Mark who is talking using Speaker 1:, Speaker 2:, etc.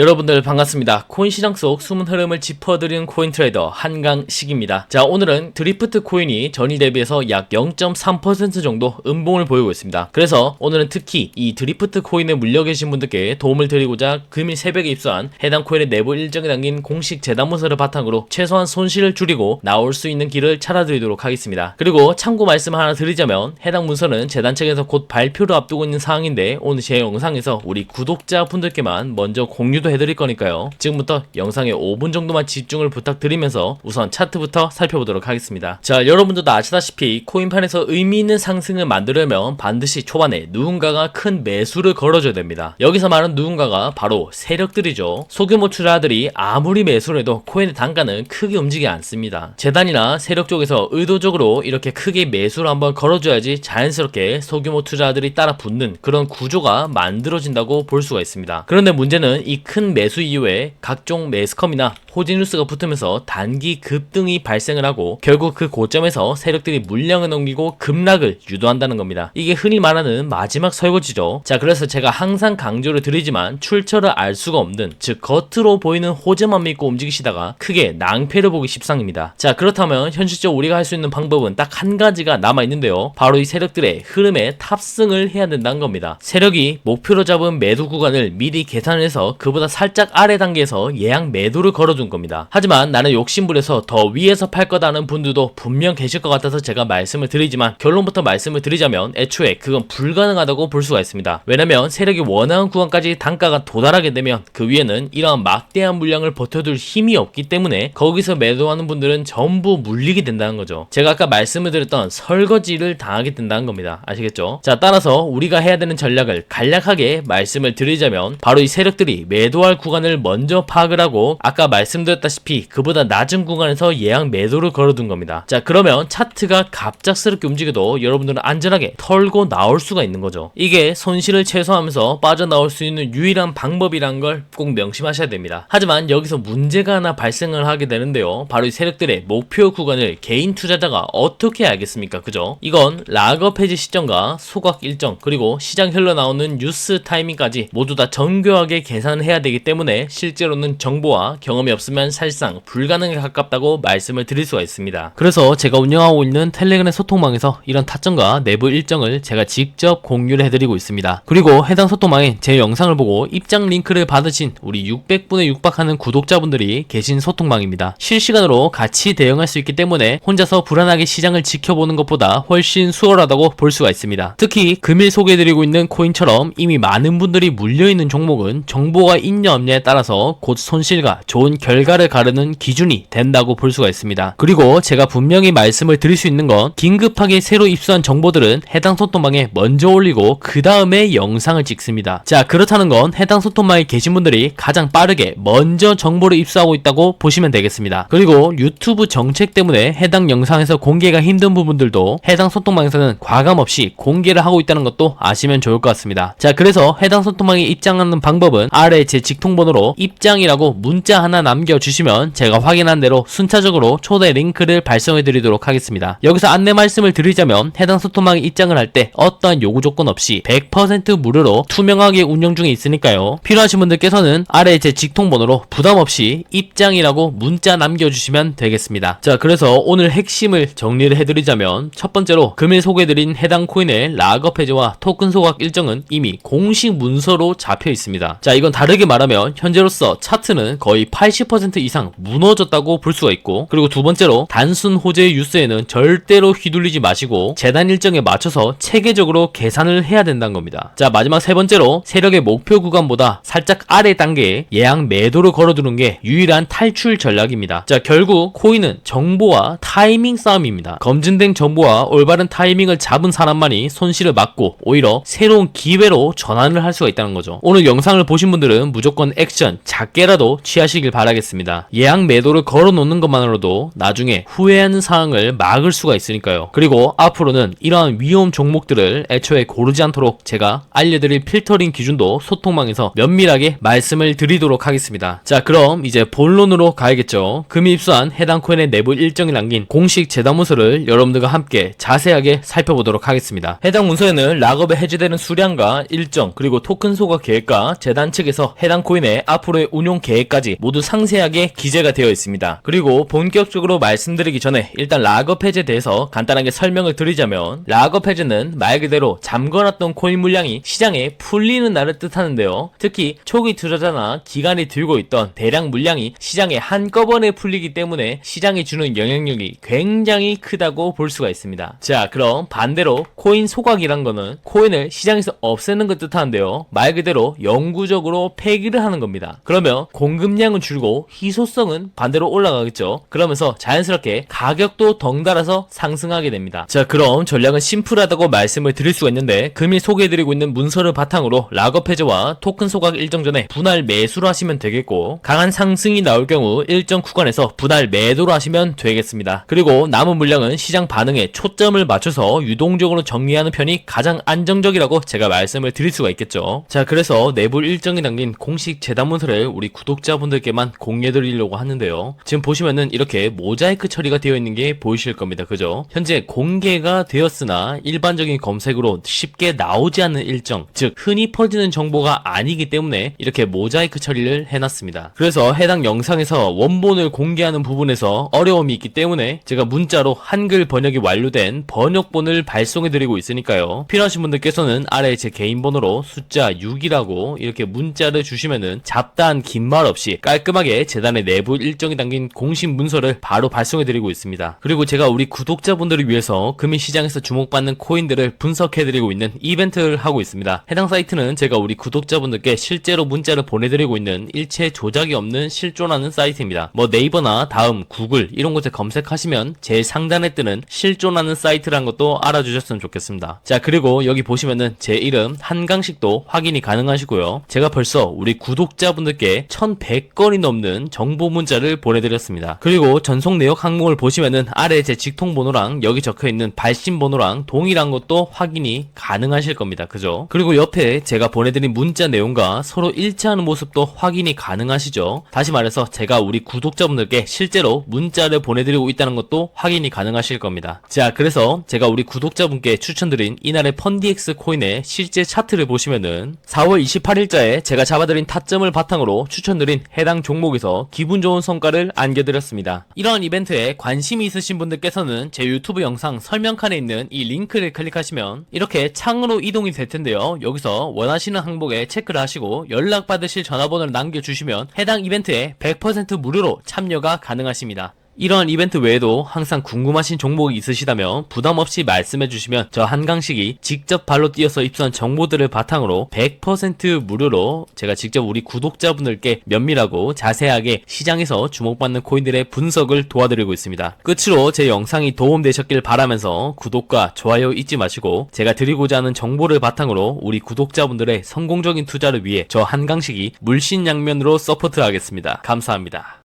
Speaker 1: 여러분들 반갑습니다. 코인 시장 속 숨은 흐름을 짚어드리는 코인 트레이더 한강식입니다. 자, 오늘은 드리프트 코인이 전일 대비해서 약 0.3% 정도 음봉을 보이고 있습니다. 그래서 오늘은 특히 이 드리프트 코인에 물려 계신 분들께 도움을 드리고자 금일 새벽에 입수한 해당 코인의 내부 일정에 담긴 공식 재단문서를 바탕으로 최소한 손실을 줄이고 나올 수 있는 길을 찾아드리도록 하겠습니다. 그리고 참고 말씀 하나 드리자면 해당 문서는 재단 측에서 곧 발표를 앞두고 있는 상황인데 오늘 제 영상에서 우리 구독자 분들께만 먼저 공유도 해드릴 거니까요. 지금부터 영상에 5분 정도만 집중을 부탁드리면서 우선 차트부터 살펴보도록 하겠습니다. 자, 여러분들도 아시다시피 코인판에서 의미 있는 상승을 만들려면 반드시 초반에 누군가가 큰 매수를 걸어줘야 됩니다. 여기서 말하는 누군가가 바로 세력들이죠. 소규모 투자자들이 아무리 매수를 해도 코인의 단가는 크게 움직이지 않습니다. 재단이나 세력 쪽에서 의도적으로 이렇게 크게 매수를 한번 걸어줘야지 자연스럽게 소규모 투자자들이 따라 붙는 그런 구조가 만들어진다고 볼 수가 있습니다. 그런데 문제는 이큰 매수 이후에 각종 매스컴이나 호지뉴스가 붙으면서 단기 급등이 발생을 하고 결국 그 고점에서 세력들이 물량을 넘기고 급락을 유도한다는 겁니다. 이게 흔히 말하는 마지막 설거지죠. 자, 그래서 제가 항상 강조를 드리지만 출처를 알 수가 없는 즉 겉으로 보이는 호재만 믿고 움직이시다가 크게 낭패를 보기 십상입니다. 자, 그렇다면 현실적으로 우리가 할 수 있는 방법은 딱 한 가지가 남아 있는데요. 바로 이 세력들의 흐름에 탑승을 해야 된다는 겁니다. 세력이 목표로 잡은 매도 구간을 미리 계산을 해서 그보다 살짝 아래 단계에서 예약 매도를 걸어준 겁니다. 하지만 나는 욕심부려서 더 위에서 팔 거다는 분들도 분명 계실 것 같아서 제가 말씀을 드리지만 결론부터 말씀을 드리자면 애초에 그건 불가능하다고 볼 수가 있습니다. 왜냐면 세력이 원하는 구간까지 단가가 도달하게 되면 그 위에는 이러한 막대한 물량을 버텨둘 힘이 없기 때문에 거기서 매도하는 분들은 전부 물리게 된다는 거죠. 제가 아까 말씀을 드렸던 설거지를 당하게 된다는 겁니다. 아시겠죠? 자, 따라서 우리가 해야 되는 전략을 간략하게 말씀을 드리자면 바로 이 세력들이 매도 할 구간을 먼저 파악을 하고 아까 말씀드렸다시피 그보다 낮은 구간에서 예약 매도를 걸어둔 겁니다. 자, 그러면 차트가 갑작스럽게 움직여도 여러분들은 안전하게 털고 나올 수가 있는 거죠. 이게 손실을 최소화하면서 빠져나올 수 있는 유일한 방법이란 걸 꼭 명심하셔야 됩니다. 하지만 여기서 문제가 하나 발생을 하게 되는데요. 바로 이 세력들의 목표 구간을 개인 투자자가 어떻게 알겠습니까? 그죠? 이건 락업 해지 시점과 소각 일정 그리고 시장 흘러나오는 뉴스 타이밍까지 모두 다 정교하게 계산을 되기 때문에 실제로는 정보와 경험이 없으면 사실상 불가능에 가깝다고 말씀을 드릴 수가 있습니다. 그래서 제가 운영하고 있는 텔레그램 소통망에서 이런 타점과 내부 일정을 제가 직접 공유를 해드리고 있습니다. 그리고 해당 소통망에 제 영상을 보고 입장 링크를 받으신 우리 600분에 육박하는 구독자분들이 계신 소통망입니다. 실시간으로 같이 대응할 수 있기 때문에 혼자서 불안하게 시장을 지켜보는 것보다 훨씬 수월하다고 볼 수가 있습니다. 특히 금일 소개해드리고 있는 코인처럼 이미 많은 분들이 물려있는 종목은 정보가 있냐 없냐에 따라서 곧 손실과 좋은 결과를 가르는 기준이 된다고 볼 수가 있습니다. 그리고 제가 분명히 말씀을 드릴 수 있는 건 긴급하게 새로 입수한 정보들은 해당 소통망에 먼저 올리고 그 다음에 영상을 찍습니다. 자 그렇다는 건 해당 소통망에 계신 분들이 가장 빠르게 먼저 정보를 입수하고 있다고 보시면 되겠습니다. 그리고 유튜브 정책 때문에 해당 영상에서 공개가 힘든 부분들도 해당 소통망에서는 과감 없이 공개를 하고 있다는 것도 아시면 좋을 것 같습니다. 자 그래서 해당 소통망에 입장하는 방법은 아래 제 직통번호로 입장이라고 문자 하나 남겨주시면 제가 확인한 대로 순차적으로 초대 링크를 발송해 드리도록 하겠습니다. 여기서 안내 말씀을 드리자면 해당 소통망에 입장을 할 때 어떠한 요구 조건 없이 100% 무료로 투명하게 운영 중에 있으니까요. 필요하신 분들께서는 아래 제 직통번호로 부담 없이 입장이라고 문자 남겨주시면 되겠습니다. 자 그래서 오늘 핵심을 정리를 해드리자면 첫 번째로 금일 소개해드린 해당 코인의 락업 해제와 토큰 소각 일정은 이미 공식 문서로 잡혀 있습니다. 자 이건 다르게 말하면 현재로서 차트는 거의 80% 이상 무너졌다고 볼 수가 있고 그리고 두 번째로 단순 호재의 뉴스에는 절대로 휘둘리지 마시고 재단 일정에 맞춰서 체계적으로 계산을 해야 된다는 겁니다. 자 마지막 세 번째로 세력의 목표 구간보다 살짝 아래 단계에 예약 매도를 걸어두는 게 유일한 탈출 전략입니다. 자 결국 코인은 정보와 타이밍 싸움입니다. 검증된 정보와 올바른 타이밍을 잡은 사람만이 손실을 막고 오히려 새로운 기회로 전환을 할 수가 있다는 거죠. 오늘 영상을 보신 분들은 무조건 액션 작게라도 취하시길 바라겠습니다. 예약 매도를 걸어 놓는 것만으로도 나중에 후회하는 상황을 막을 수가 있으니까요. 그리고 앞으로는 이러한 위험 종목들을 애초에 고르지 않도록 제가 알려드릴 필터링 기준도 소통망에서 면밀하게 말씀을 드리도록 하겠습니다. 자 그럼 이제 본론으로 가야겠죠. 금이 입수한 해당 코인의 내부 일정이 남긴 공식 재단 문서를 여러분들과 함께 자세하게 살펴보도록 하겠습니다. 해당 문서에는 락업에 해제되는 수량과 일정 그리고 토큰 소각 계획과 재단 측에서 해당 해당 코인의 앞으로의 운용 계획까지 모두 상세하게 기재가 되어 있습니다. 그리고 본격적으로 말씀드리기 전에 일단 락업 해제에 대해서 간단하게 설명을 드리자면 락업 해제는 말 그대로 잠궈놨던 코인 물량이 시장에 풀리는 날을 뜻하는데요. 특히 초기 투자자나 기관이 들고 있던 대량 물량이 시장에 한꺼번에 풀리기 때문에 시장이 주는 영향력이 굉장히 크다고 볼 수가 있습니다. 자, 그럼 반대로 코인 소각이란 거는 코인을 시장에서 없애는 걸 뜻하는데요. 말 그대로 영구적으로 폐기 를 하는 겁니다. 그러면 공급량은 줄고 희소성은 반대로 올라가겠죠. 그러면서 자연스럽게 가격도 덩달아서 상승하게 됩니다. 자, 그럼 전략은 심플하다고 말씀을 드릴 수가 있는데 금일 소개해드리고 있는 문서를 바탕으로 락업 해제와 토큰 소각 일정 전에 분할 매수를 하시면 되겠고 강한 상승이 나올 경우 일정 구간에서 분할 매도를 하시면 되겠습니다. 그리고 남은 물량은 시장 반응에 초점을 맞춰서 유동적으로 정리하는 편이 가장 안정적이라고 제가 말씀을 드릴 수가 있겠죠. 자, 그래서 내부 일정이 담긴 공식 재단 문서를 우리 구독자분들께만 공유해드리려고 하는데요. 지금 보시면은 이렇게 모자이크 처리가 되어 있는 게 보이실 겁니다. 그죠? 현재 공개가 되었으나 일반적인 검색으로 쉽게 나오지 않는 일정, 즉 흔히 퍼지는 정보가 아니기 때문에 이렇게 모자이크 처리를 해놨습니다. 그래서 해당 영상에서 원본을 공개하는 부분에서 어려움이 있기 때문에 제가 문자로 한글 번역이 완료된 번역본을 발송해드리고 있으니까요. 필요하신 분들께서는 아래 제 개인 번호로 숫자 6이라고 이렇게 문자를 주시면은 잡다한 긴 말 없이 깔끔하게 재단의 내부 일정이 담긴 공식 문서를 바로 발송해드리고 있습니다. 그리고 제가 우리 구독자분들을 위해서 금일 시장에서 주목받는 코인들을 분석해드리고 있는 이벤트를 하고 있습니다. 해당 사이트는 제가 우리 구독자분들께 실제로 문자를 보내드리고 있는 일체 조작이 없는 실존하는 사이트입니다. 뭐 네이버나 다음, 구글 이런 곳에 검색하시면 제일 상단에 뜨는 실존하는 사이트라는 것도 알아주셨으면 좋겠습니다. 자 그리고 여기 보시면은 제 이름 한강식도 확인이 가능하시고요. 제가 벌써 우리 구독자분들께 1100건이 넘는 정보 문자를 보내드렸습니다. 그리고 전송 내역 항목을 보시면은 아래 제 직통 번호랑 여기 적혀 있는 발신 번호랑 동일한 것도 확인이 가능하실 겁니다. 그죠? 그리고 옆에 제가 보내드린 문자 내용과 서로 일치하는 모습도 확인이 가능하시죠? 다시 말해서 제가 우리 구독자분들께 실제로 문자를 보내드리고 있다는 것도 확인이 가능하실 겁니다. 자, 그래서 제가 우리 구독자분께 추천드린 이날의 펀디엑스 코인의 실제 차트를 보시면은 4월 28일자에 제가 잡아 드린 타점을 바탕으로 추천드린 해당 종목에서 기분 좋은 성과를 안겨드렸습니다. 이러한 이벤트에 관심이 있으신 분들께서는 제 유튜브 영상 설명칸에 있는 이 링크를 클릭하시면 이렇게 창으로 이동이 될 텐데요. 여기서 원하시는 항목에 체크를 하시고 연락받으실 전화번호를 남겨주시면 해당 이벤트에 100% 무료로 참여가 가능하십니다. 이러한 이벤트 외에도 항상 궁금하신 종목이 있으시다면 부담 없이 말씀해 주시면 저 한강식이 직접 발로 뛰어서 입수한 정보들을 바탕으로 100% 무료로 제가 직접 우리 구독자분들께 면밀하고 자세하게 시장에서 주목받는 코인들의 분석을 도와드리고 있습니다. 끝으로 제 영상이 도움되셨길 바라면서 구독과 좋아요 잊지 마시고 제가 드리고자 하는 정보를 바탕으로 우리 구독자분들의 성공적인 투자를 위해 저 한강식이 물신양면으로 서포트하겠습니다. 감사합니다.